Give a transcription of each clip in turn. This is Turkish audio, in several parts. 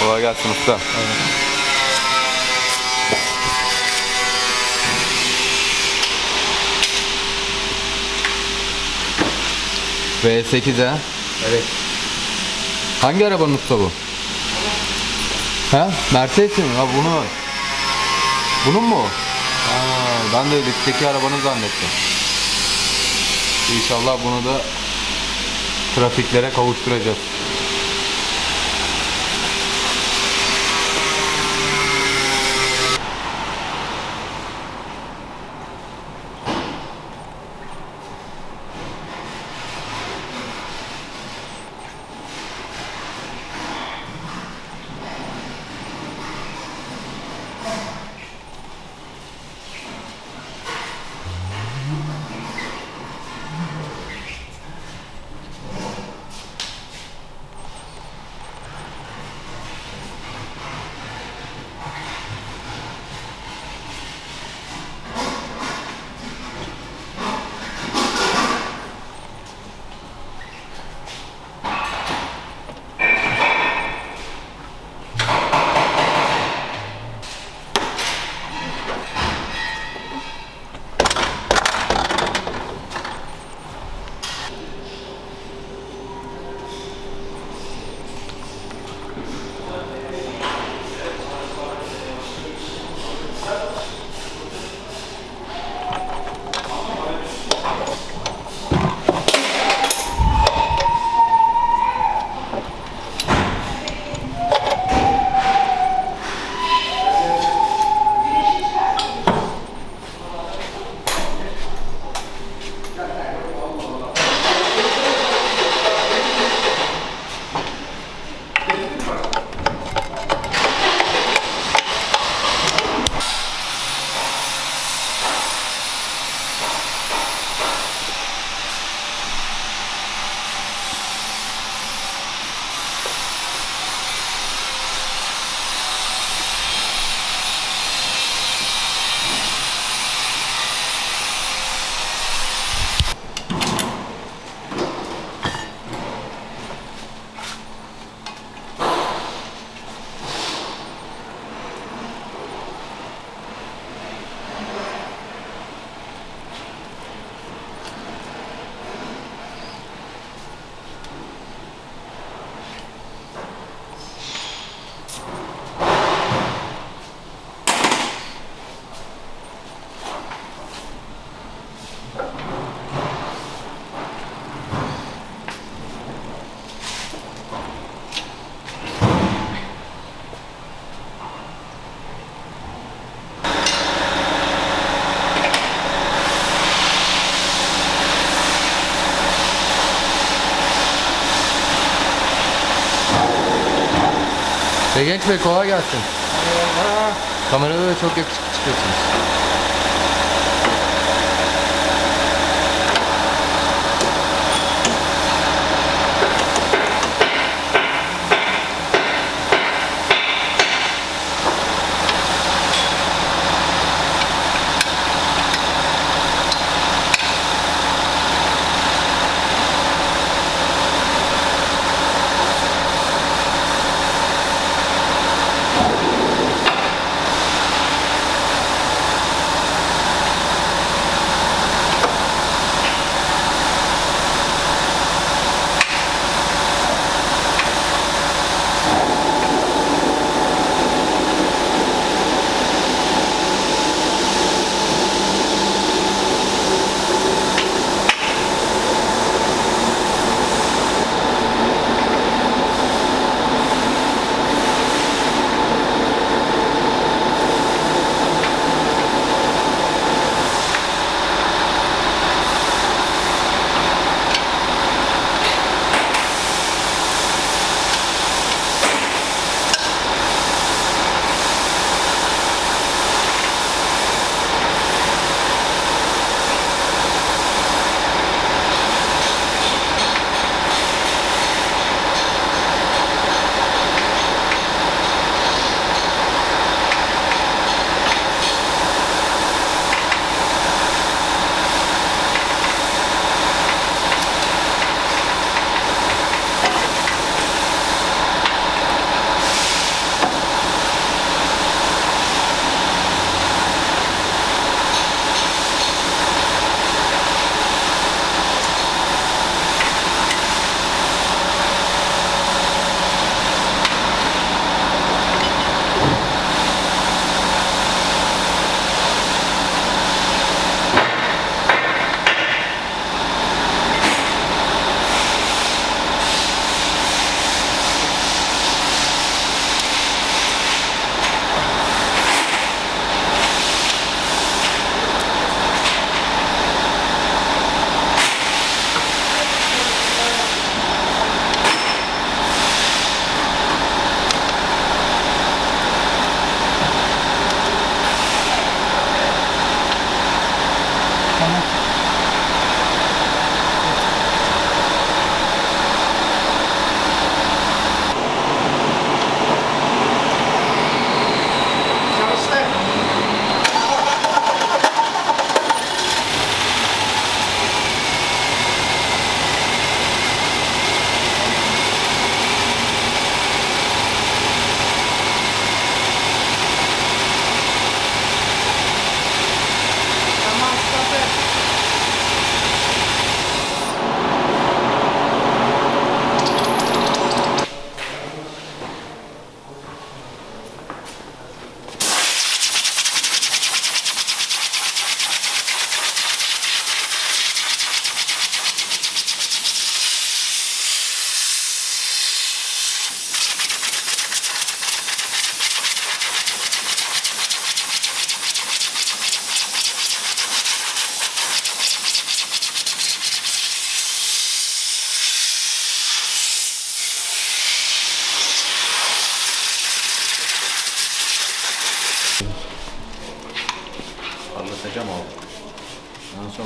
Kolay gelsin usta. V8 ha? Evet. Hangi arabanın usta bu? Ha? Mercedes mi? Ha bunu. Bunun mu? Ha, ben de ligdeki arabanı zannettim. İnşallah bunu da trafiklere kavuşturacağız. Genç Bey kolay gelsin. Kamerada da çok yakışıklı çıkıyorsunuz.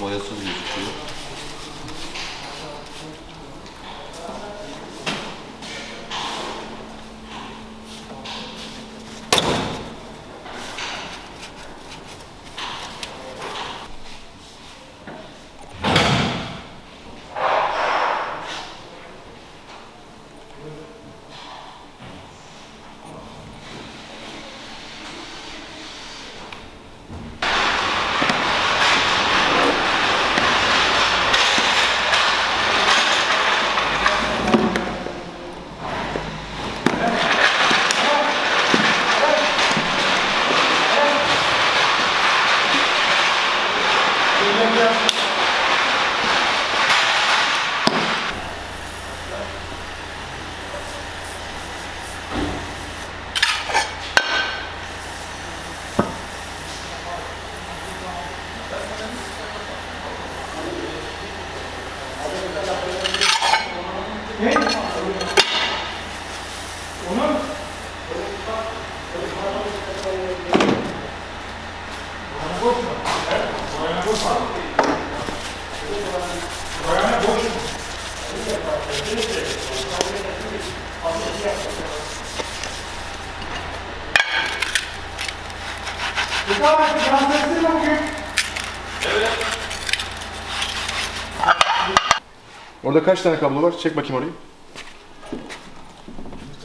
Boyasız gözüküyor. Orada kaç tane kablo var? Çek bakayım orayı.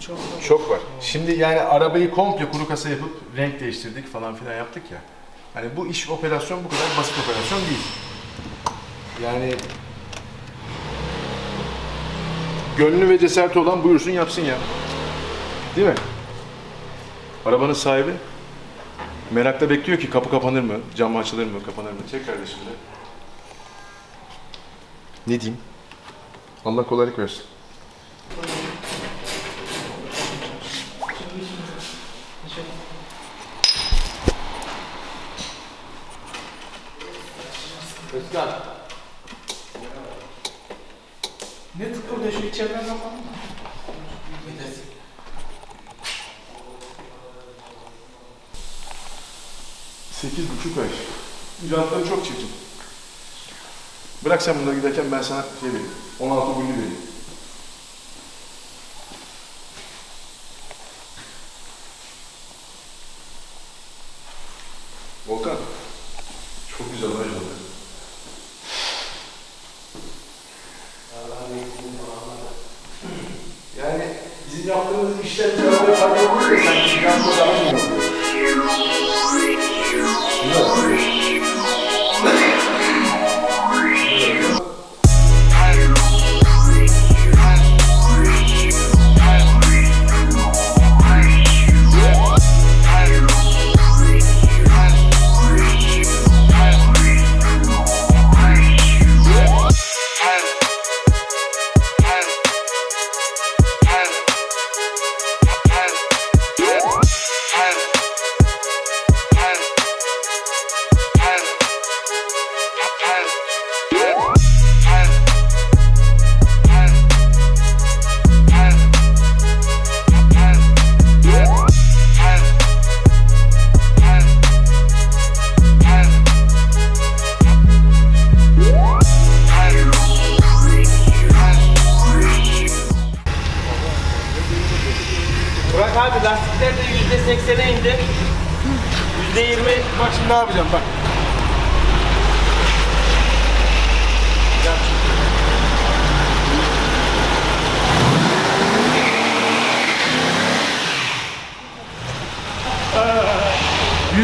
Çok var. Çok var. Şimdi yani arabayı komple kuru kasa yapıp renk değiştirdik falan filan yaptık ya. Hani bu iş operasyon bu kadar basit operasyon değil. Yani gönlü ve cesareti olan buyursun yapsın ya. Değil mi? Arabanın sahibi merakla bekliyor ki kapı kapanır mı, cam açılır mı, kapanır mı? Çek kardeşim de. Ne diyeyim? Allah kolaylık versin. Ne tık burada şu içeriden kapandı mı? Sekiz buçuk ay. Jantları çok çirkin. Bırak sen bunları giderken ben sana şey vereyim. 16 günlü vereyim.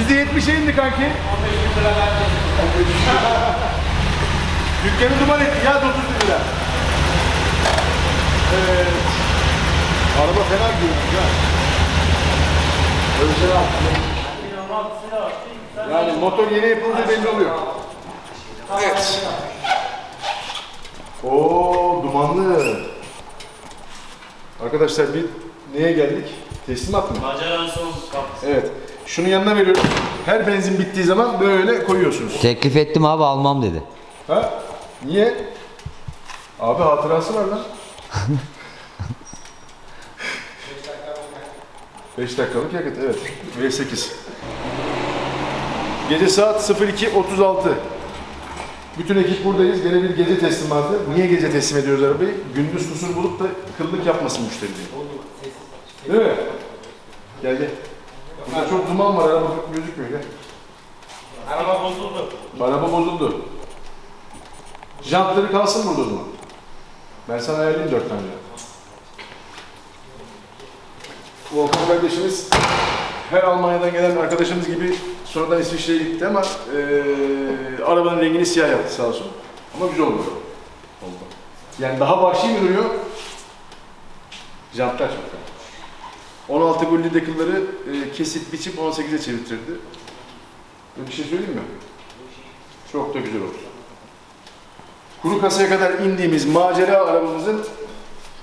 %70'e indi kanki. 15 bin lira verdim. Dükkanı duman etti ya 30 bin lira. Evet. Araba fena gidiyormuş ya. Öyle şey. Yani motor yeni yapıldı belli oluyor. Evet. Oo dumanlı. Arkadaşlar bir neye geldik? Teslimat mı? Maceran son kapısı. Evet. Şunun yanına veriyorum. Her benzin bittiği zaman böyle koyuyorsunuz. Teklif ettim abi almam dedi. Ha? Niye? Abi hatırası var lan. 5 dakikalık yakıt evet. V8. Gece saat 02.36. Bütün ekip buradayız. Gene bir gece teslimatı. Niye gece teslim ediyoruz arabayı? Gündüz kusur bulup da kıllık yapmasın müşteri diye. Değil mi? Gel gel. Burada çok duman var. Araba gözükmüyor. Gel. Araba bozuldu. Araba bozuldu. Jantları kalsın burada o zaman. Ben sana ayarlayayım dört tane. Volkan kardeşimiz her Almanya'dan gelen arkadaşımız gibi sonradan İsviçre'ye gitti ama eee arabanın rengini siyah yaptı sağ olsun. Ama güzel oldu. Oldu. Yani daha vahşi mi duruyor? Jantlar çok. 16 gulli dekılları eee, kesip biçip 18'e çevirtirdi. Bir şey söyleyeyim mi? Çok da güzel oldu. Kuru kasaya kadar indiğimiz macera arabamızın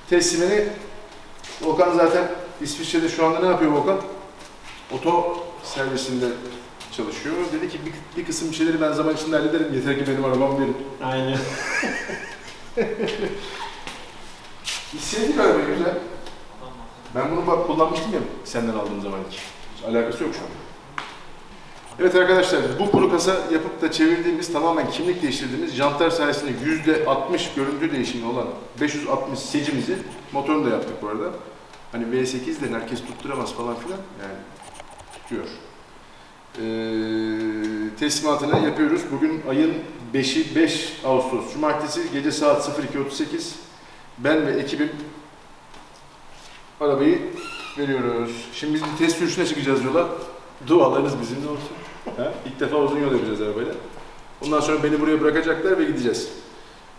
teslimini Volkan zaten İsviçre'de şu anda ne yapıyor Volkan? Oto servisinde çalışıyor. Dedi ki bir, bir kısım şeyleri ben zaman içinde hallederim. Yeter ki benim arabam verin. Aynen. Sevdik arabayı güzel. Ben bunu bak kullanmıştım ya senden aldığım zaman hiç. Hiç alakası yok şu an. Evet arkadaşlar bu kuru kasa yapıp da çevirdiğimiz tamamen kimlik değiştirdiğimiz jantlar sayesinde yüzde 60 görüntü değişimi olan 560 secimizi motorunu da yaptık bu arada. Hani V8'den herkes tutturamaz falan filan yani tutuyor. Ee, teslimatını yapıyoruz. Bugün ayın 5'i 5 Ağustos Cumartesi gece saat 02.38 ben ve ekibim arabayı veriyoruz. Şimdi biz bir test sürüşüne çıkacağız yola. Dualarınız bizimle olsun. Ha? İlk defa uzun yol yapacağız arabayla. Ondan sonra beni buraya bırakacaklar ve gideceğiz.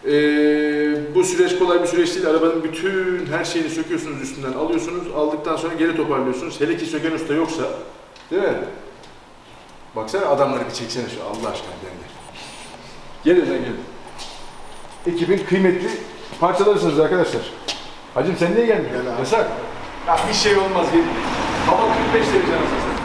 Ee, bu süreç kolay bir süreç değil. Arabanın bütün her şeyini söküyorsunuz üstünden alıyorsunuz. Aldıktan sonra geri toparlıyorsunuz. Hele ki söken usta yoksa. Değil mi? Baksana adamları bir çeksene şu Allah aşkına gel. Gelin lan gelin. Ekibin kıymetli parçalarısınız arkadaşlar. Hacım sen niye gelmiyorsun? Yasak. Ya bir şey olmaz gelin. Hava 45 derece anasını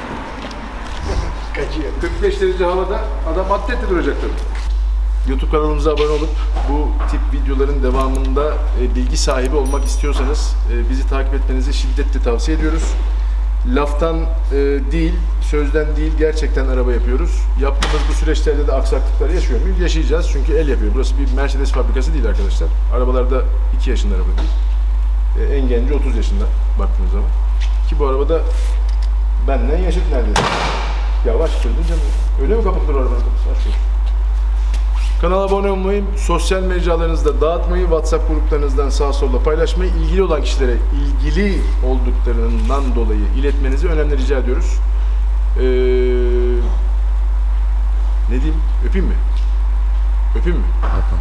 Kaçıyor. 45 derece havada adam atletle duracak tabii. YouTube kanalımıza abone olup bu tip videoların devamında e, bilgi sahibi olmak istiyorsanız e, bizi takip etmenizi şiddetle tavsiye ediyoruz. Laftan e, değil, sözden değil gerçekten araba yapıyoruz. Yaptığımız bu süreçlerde de aksaklıklar yaşıyor muyuz? Yaşayacağız çünkü el yapıyor. Burası bir Mercedes fabrikası değil arkadaşlar. Arabalarda 2 yaşında araba değil. E, en genci 30 yaşında baktığınız zaman. Ki bu arabada benden yaşıt neredeyse. Yavaş sürdün canım. Öyle mi kapatılır arabanın kapısı? Aç. Kanala abone olmayı, sosyal mecralarınızda dağıtmayı, WhatsApp gruplarınızdan sağa sola paylaşmayı, ilgili olan kişilere ilgili olduklarından dolayı iletmenizi önemli rica ediyoruz. Ee, ne diyeyim? Öpeyim mi? Öpeyim mi? Yapın.